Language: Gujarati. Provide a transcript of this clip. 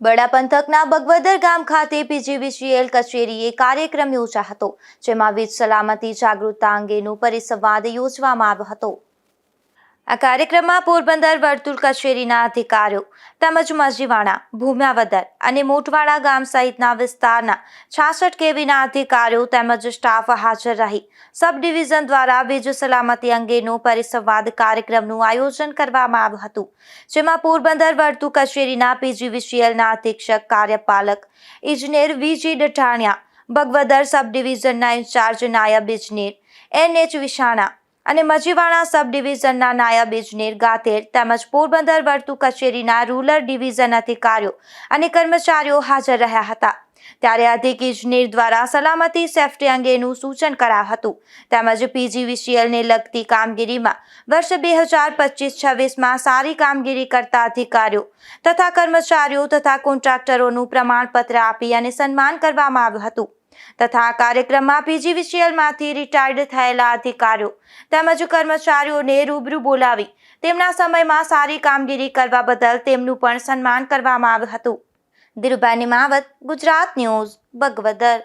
બડા પંથકના બગવદર ગામ ખાતે પીજીવીસીએલ કચેરીએ કાર્યક્રમ યોજા હતો, જેમાં વીજ સલામતી જાગૃતતા અંગેનો પરિસંવાદ યોજવામાં આવ્યો હતો. આ કાર્યક્રમમાં પોરબંદર વર્તુળ કચેરીના અધિકારીઓ તેમજ મજીવાણા ભૂમ્યાવદર અને મોટવાડા ગામ સહિતના વિસ્તારના છાસઠ કેવીના અધિકારીઓ તેમજ સ્ટાફ હાજર રહી સબ ડિવિઝન દ્વારા વીજ સલામતી અંગેનો પરિસંવાદ કાર્યક્રમનું આયોજન કરવામાં આવ્યું હતું, જેમાં પોરબંદર વર્તુળ કચેરીના પીજીવીસીએલના અધિક્ષક, કાર્યપાલક, ઇજનેર વીજી ડઠાણિયા બગવદર સબ ડિવિઝનના ઇન્ચાર્જ, નાયબ ઇજનેર એન એચ વિશાણા અને મજીવાણા સબ ડિવિઝનના નાયબ ઇજનેર ગાતેર તેમજ પોરબંદર વર્તુ કચેરીના રૂરલ ડિવિઝન અધિકારીઓ અને કર્મચારીઓ હાજર રહ્યા હતા. ત્યારે અધિક ઇજનેર દ્વારા સલામતી સેફટી અંગેનું સૂચન કરાયું હતું તેમજ પીજીવીસીએલને લગતી કામગીરીમાં વર્ષ બે હજાર પચીસ છવ્વીસમાં સારી કામગીરી કરતા અધિકારીઓ તથા કર્મચારીઓ તથા કોન્ટ્રાક્ટરોનું પ્રમાણપત્ર આપી અને સન્માન કરવામાં આવ્યું હતું. તથા આ કાર્યક્રમમાં પીજીવીસીએલમાંથી રિટાયર્ડ થયેલા અધિકારીઓ તેમજ કર્મચારીઓને રૂબરૂ બોલાવી તેમના સમયમાં સારી કામગીરી કરવા બદલ તેમનું પણ સન્માન કરવામાં આવ્યું હતું. ધીરુભાઈની માવત, ગુજરાત ન્યૂઝ, બગવદર.